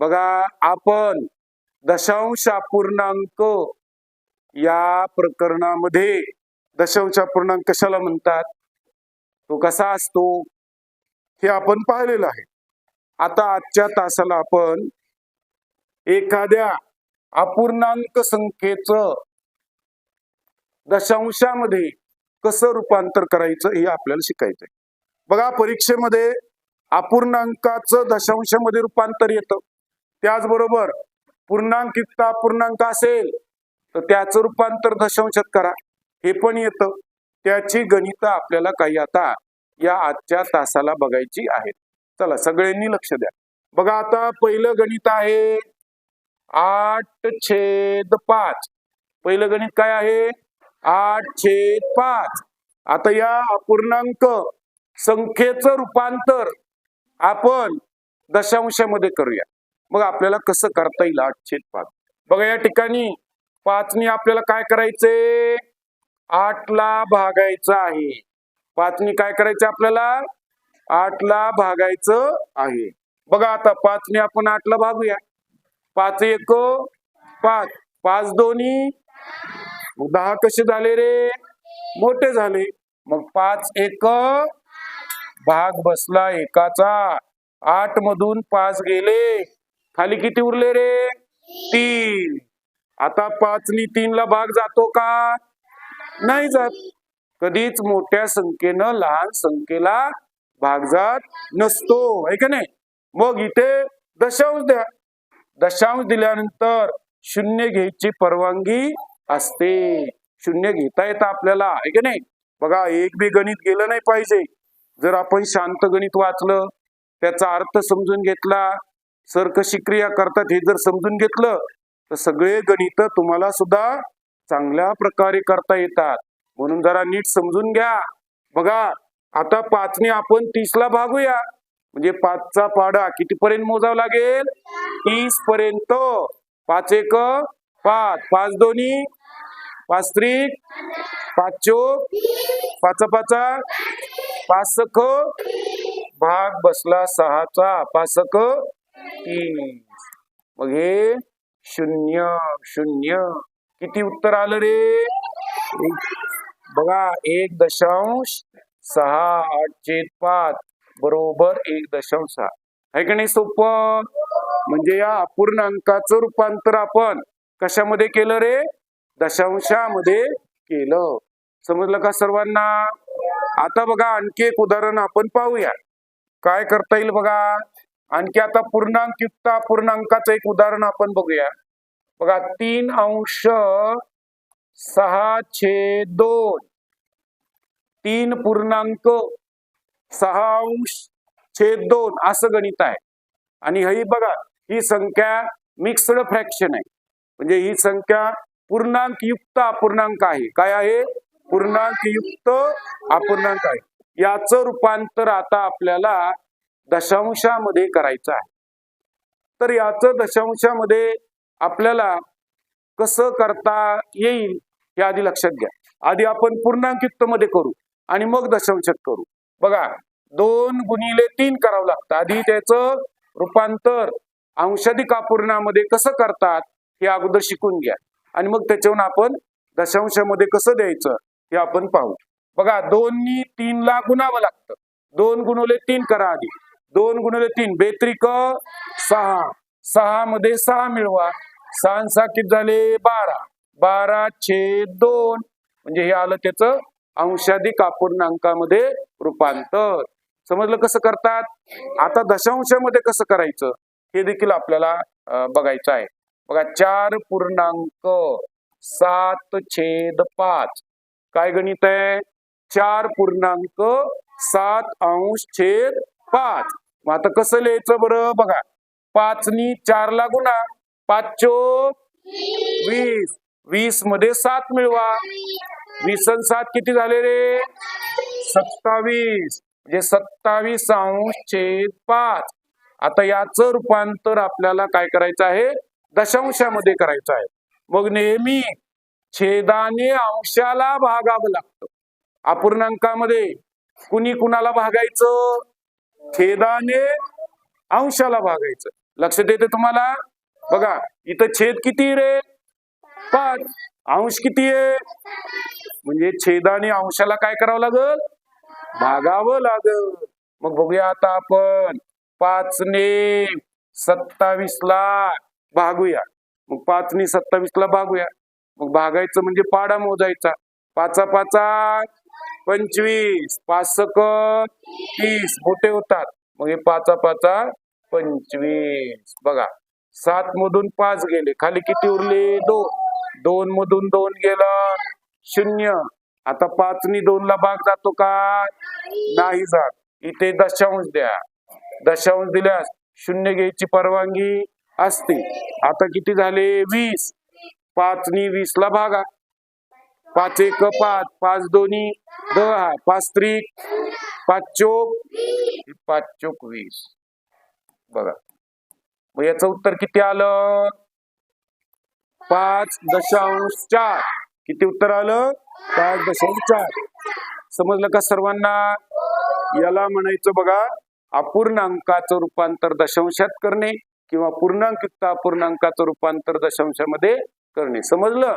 बघा आपण दशांश अपूर्णांक या प्रकरणामध्ये दशांश अपूर्णांक कशाला म्हणतात? तो कसा असतो? हे आपण पाहिलेलं आहे. आता आजच्या तासाला आपण एखाद्या अपूर्णांक संख्येचं दशांशामध्ये कसं रूपांतर करायचं हे आपल्याला शिकायचंय बघा परीक्षेमध्ये अपूर्णांकाचं दशांशामध्ये रूपांतर येतं. त्याचबरोबर पूर्णांकयुक्त अपूर्णांक असेल तर त्याचं रूपांतर दशांशात करा. हे पण येतं. त्याची गणित आपल्याला काही आता या आजच्या तासाला बघायची आहेत. चला सगळ्यांनी लक्ष द्या. बघा आता पहिलं गणित आहे आठ छेद पाच. पहिलं गणित काय आहे? आठ छेद पाच. आता या अपूर्णांक संख्येचं रूपांतर आपण दशांशामध्ये करूया. मग आपल्याला कसं करता येईल आठशे पाच बघा या ठिकाणी पाचनी आपल्याला काय करायचंय? आठला भागायचं आहे. पाचनी काय करायचं आपल्याला? आठला भागायचं आहे. बघा आता पाचने आपण आठला भागूया. पाच एक पाच. पाच दोन्ही. दहा कसे झाले रे? मोठे झाले. मग पाच एक भाग बसला एकाचा. आठ मधून पाच गेले. खाली किती उरले रे? तीन. आता पाचनी तीनला भाग जातो का? नाही जात. कधीच मोठ्या संख्येनं लहान संख्येला भाग जात नसतो. आहे का नाही? मग इथे दशांश द्या. दशांश दिल्यानंतर शून्य घ्यायची परवानगी असते. शून्य घेता येतं आपल्याला. आहे का नाही? बघा एक बी गणित गेलं नाही पाहिजे. जर आपण शांत गणित वाचलं त्याचा अर्थ समजून घेतला सर कशी क्रिया करतात हे जर समजून घेतलं तर सगळे गणित तुम्हाला सुद्धा चांगल्या प्रकारे करता येतात. म्हणून जरा नीट समजून घ्या. बघा आता पाचने आपण तीसला भागूया. म्हणजे पाचचा पाडा कितीपर्यंत मोजावं लागेल? तीस पर्यंत पाच एक पाच. पाच दोन्ही. पाच त्रिक पाच चोक. पाच पाचा. पाच सख. भाग बसला सहाचा. पाच सख. तीस. मग हे शून्य शून्य. किती उत्तर आलं रे? बघा एक दशांश सहा आठ छेद पाच. बरोबर एक दशांश सहा. आहे का नाही सोपं म्हणजे या अपूर्णांकाचं रूपांतर आपण कशामध्ये केलं रे? दशांशामध्ये केलं. समजलं का सर्वांना? आता बघा आणखी एक उदाहरण आपण पाहूया. काय करता येईल बघा? आणखी आता पूर्णांक युक्त पूर्णांकाचं एक उदाहरण आपण बघूया. बघा तीन अंश सहा छे दोन. तीन पूर्णांक सहा अंश छेद दोन असं गणित आहे. आणि ही बघा ही संख्या मिक्सड फ्रॅक्शन आहे. म्हणजे ही संख्या पूर्णांक युक्त अपूर्णांक आहे. काय आहे? पूर्णांक युक्त अपूर्णांक आहे. याचं रूपांतर आता आपल्याला दशांशामध्ये करायचं आहे. तर याचं दशांशामध्ये आपल्याला कसं करता येईल हे आधी लक्षात घ्या. आधी आपण पूर्णांकित मध्ये करू आणि मग दशांशात करू. बघा दोन गुणिले तीन करावं लागतं. आधी त्याचं रूपांतर अंशाधिक अपूर्णामध्ये कसं करतात हे अगोदर शिकून घ्या. आणि मग त्याच्यावरून आपण दशांशामध्ये कसं द्यायचं हे आपण पाहू. बघा दोन्ही तीनला गुणावं लागतं. दोन गुणवले तीन करा आधी. दोन गुणले तीन. बेत्रिक सहा. सहा मध्ये सहा मिळवा. सहा सहा किती झाले? बारा. बारा छेद दोन. म्हणजे हे आलं त्याचं अंशाधिक अपूर्णांकामध्ये रूपांतर. समजलं कसं करतात? आता दशांशामध्ये कसं करायचं? हे देखील आपल्याला बघायचं आहे. बघा चार पूर्णांक सात छेद पाच. काय गणित आहे? चार पूर्णांक सात अंश छेद पाच. मग आता कसं लिहायचं बरं? बघा. पाचनी चारला गुणा. पाच चो वीस. वीसमध्ये सात मिळवा. वीस आणि सात किती झाले रे? सत्तावीस. म्हणजे सत्तावीस अंश छेद पाच. आता याचं रूपांतर आपल्याला काय करायचं आहे? दशांशामध्ये करायचं आहे. मग नेहमी छेदाने अंशाला भागावं लागतं. अपूर्णांकामध्ये कुणी कुणाला भागायचं? छेदाने अंशाला भागायचं. लक्षात येते तुम्हाला? बघा इथं छेद किती रे? पाच. अंश किती आहे? म्हणजे छेदाने अंशाला काय करावं लागल? भागावं लागल. मग बघूया आता आपण. पाचने सत्तावीस ला भागूया. मग पाचने सत्तावीस ला भागूया. मग भागायचं म्हणजे पाडा मोजायचा पाचा पाचा पंचवीस. पाच सक तीस. मोठे होतात. मग हे पाचा पाचा पंचवीस. बघा. सात मधून पाच गेले. खाली किती उरले? दोन. दोन मधून दोन गेलं. शून्य. आता पाचनी दोन ला भाग जातो का? नाही जात. इथे दशांश द्या. दशांश दिल्यास शून्य घ्यायची परवानगी असते. आता किती झाले? वीस. पाचनी वीस ला भागा. पाच एक पाच. पाच दोन्ही दहा. पाच त्रिक पाच चोक. पाच चोक वीस. बघा. मग याचं उत्तर किती आलं? पाच दशांश चार. किती उत्तर आलं? पाच दशांश चार. समजलं का सर्वांना? याला म्हणायचं बघा अपूर्णांकाचं रूपांतर दशांशात करणे किंवा पूर्णांकयुक्त अपूर्णांकाचं रूपांतर दशांशामध्ये करणे. समजलं?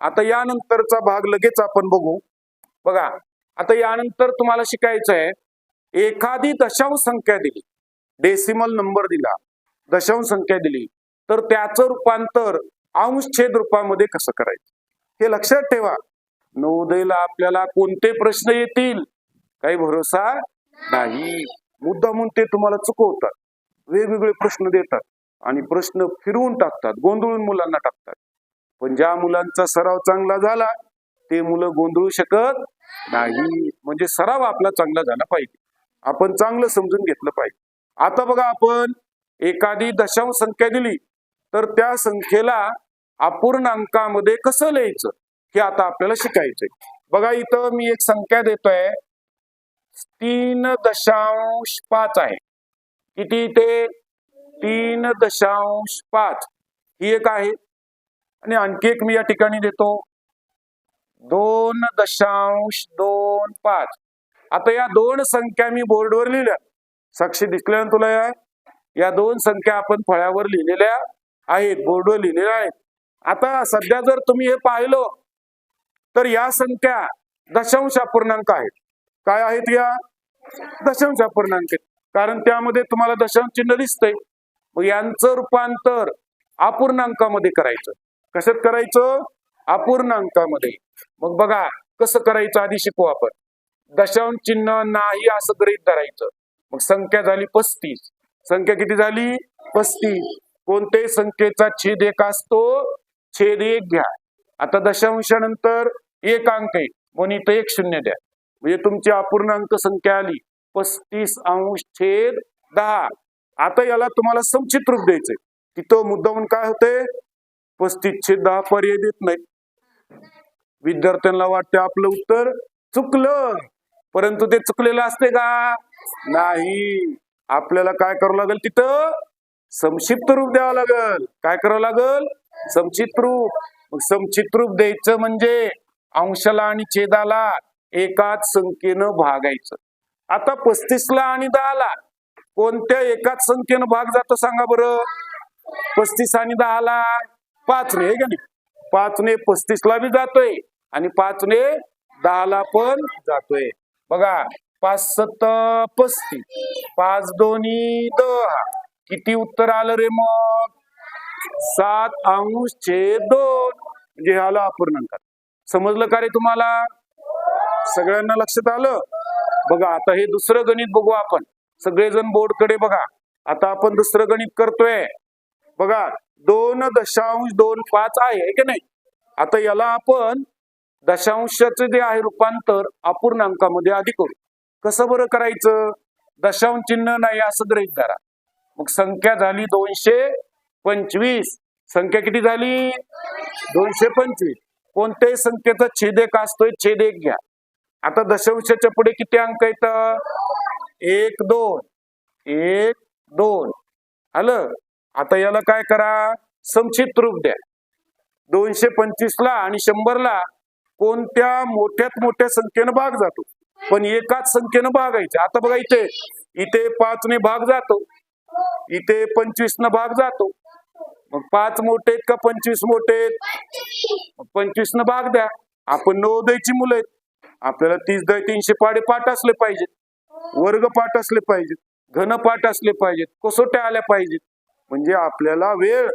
आता यानंतरचा भाग लगेच आपण बघू. बघा आता यानंतर तुम्हाला शिकायचं आहे एखादी दशांश संख्या दिली. डेसिमल नंबर दिला दशांश संख्या दिली. तर त्याचं रूपांतर अंश छेद रूपामध्ये कसं करायचं? हे लक्षात ठेवा. नवोदयला आपल्याला कोणते प्रश्न येतील? काही भरोसा नाही. मुद्दा म्हणून ते तुम्हाला चुकवतात. वेगवेगळे प्रश्न देतात आणि प्रश्न फिरवून टाकतात गोंधळून मुलांना टाकतात. पण ज्या मुलांचा सराव चांगला झाला ते मुलं गोंधळू शकत नाही. म्हणजे सराव आपला चांगला झाला पाहिजे. आपण चांगलं समजून घेतलं पाहिजे. आता बघा आपण एखादी दशांश संख्या दिली तर त्या संख्येला अपूर्णांकामध्ये कसं लिहायचं? हे आता आपल्याला शिकायचंय. बघा इथं मी एक संख्या देतोय. तीन दशांश पाच आहे. किती ते तीन दशांश पाच. ही एक आहे. आणि आणखी एक मी या ठिकाणी देतो. दोन दशांश दोन पाच. आता या दोन संख्या मी बोर्डवर लिहिल्या. साक्षी दिसल्या ना तुला या? या दोन संख्या आपण फळ्यावर लिहिलेल्या आहेत बोर्डवर लिहिलेल्या आहेत. आता सध्या जर तुम्ही हे पाहिलं तर या संख्या दशांश अपूर्णांक आहेत. काय आहेत या? दशांश अपूर्णांक कारण त्यामध्ये तुम्हाला दशांश चिन्ह दिसतंय. मग यांचं रूपांतर अपूर्णांकामध्ये करायचं. कशात करायचं? अपूर्णांकामध्ये मग बघा कसं करायचं आधी शिकू आपण? दशांश चिन्ह नाही असं गृहीत धरायचं. मग संख्या झाली पस्तीस. संख्या किती झाली? पस्तीस. कोणत्याही संख्येचा छेद एक असतो? छेद एक घ्या. आता दशांशानंतर एक अंक आहे. म्हणून इथं एक शून्य द्या. म्हणजे तुमची अपूर्णांक संख्या आली. पस्तीस अंश छेद दहा. आता याला तुम्हाला संक्षित रूप द्यायचंय. तिथं मुद्दाहून काय होते पस्तीस छेद दहा पर्याय देत नाही विद्यार्थ्यांना वाटते आपलं उत्तर चुकलं. परंतु ते चुकलेलं असते का? नाही. आपल्याला काय करावं लागेल तिथं? संक्षिप्त रूप द्यावं लागेल. काय करावं लागेल? संक्षिप्त रूप. संक्षिप्त रूप द्यायचं म्हणजे अंशाला आणि छेदाला एकाच संख्येनं भागायचं. आता पस्तीसला आणि दहाला कोणत्या एकाच संख्येनं भाग जातो सांगा बरं? पस्तीस आणि दहाला पाचने आहे का नाही? पाचने पस्तीसला बी जातोय आणि पाचने दहाला पण जातोय. बघा पाच सत पस्तीस पाच दोन्ही दहा. किती उत्तर आलं रे मग? सात अंश छे दोन. म्हणजे हे आलं अपूर्णांकात. समजलं का रे तुम्हाला? सगळ्यांना लक्षात आलं? बघा आता हे दुसरं गणित बघू आपण. सगळेजण बोर्डकडे बघा. आता आपण दुसरं गणित करतोय. बघा दोन दशांश दोन पाच आहे की नाही? आता याला आपण दशांशाचं जे आहे रूपांतर अपूर्णांकामध्ये आधी करू. कसं बरं करायचं? दशांश चिन्ह नाही असं ग्रहित धरा. मग संख्या झाली दोनशे पंचवीस. संख्या किती झाली? दोनशे पंचवीस. कोणत्याही संख्येचा छेद एक असतोय छेद एक घ्या. आता दशांशाच्या पुढे किती अंक येत एक दोन. एक दोन. आलं? आता याला काय करा? संक्षिप्त रूप द्या. दोनशे पंचवीसला आणि शंभरला कोणत्या मोठ्यात मोठ्या संख्येनं भाग जातो? पण एकाच संख्येनं भागायचे. आता बघा इथे इथे पाचने भाग जातो. इथे पंचवीस न भाग जातो. मग पाच मोठे आहेत का पंचवीस मोठे आहेत? पंचवीस न भाग द्या. आपण नऊ द्यायची मुलं आहेत. आपल्याला तीस दय तीनशे पाडे पाठ असले पाहिजेत. वर्ग पाठ असले पाहिजेत. घन पाठ असले पाहिजेत. कसोट्या आल्या पाहिजेत. म्हणजे आपल्याला वेळ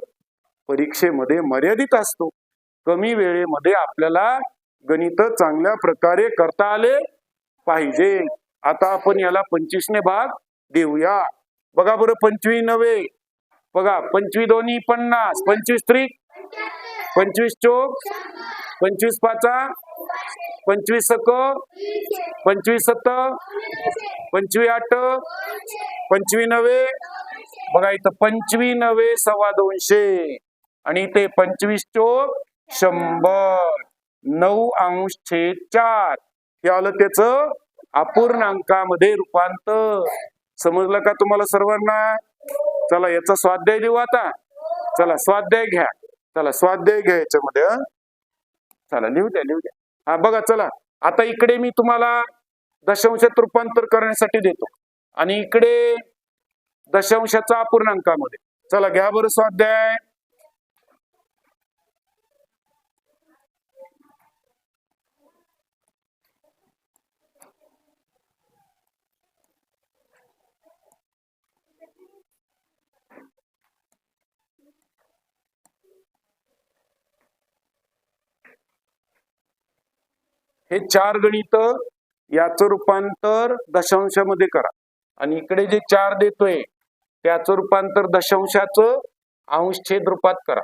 परीक्षेमध्ये मर्यादित असतो. कमी वेळेमध्ये आपल्याला गणित चांगल्या प्रकारे करता आले पाहिजे. आता आपण याला पंचवीसने भाग देऊया. बघा बरं पंचवी नव्हे. बघा पंचवीस दोन्ही पन्नास. पंचवीस त्रिक. पंचवीस चोक. पंचवीस पाचा. पंचवीस सक. पंचवीस सत. पंचवीस आठ. पंचवी नवे बघा इथं पंचवीस नवे सव्वा दोनशे. आणि इथे पंचवीस चोक शंभर. नऊ अंश छेद चार. हे आलं त्याच अपूर्णांकामध्ये रूपांतर. समजलं का तुम्हाला सर्वांना? चला याचा स्वाध्याय देऊ आता. चला स्वाध्याय घ्या. चला स्वाध्याय घ्या याच्यामध्ये चला लिहू द्या लिहू द्या. हा बघा चला. आता इकडे मी तुम्हाला दशांशात रूपांतर करण्यासाठी देतो. आणि इकडे दशांशाचा अपूर्णांकामध्ये चला घ्या बरं स्वाध्याय. हे चार गणित याचं रूपांतर दशांशामध्ये करा. आणि इकडे जे चार देतोय त्याचं रूपांतर दशांशाचं अंश छेद रूपात करा.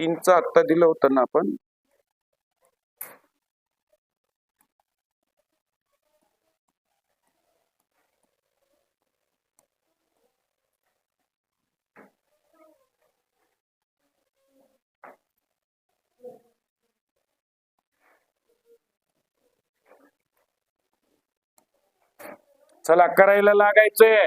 तीनचं आत्ता दिलं होतं ना आपण. चला करायला लागायचंय.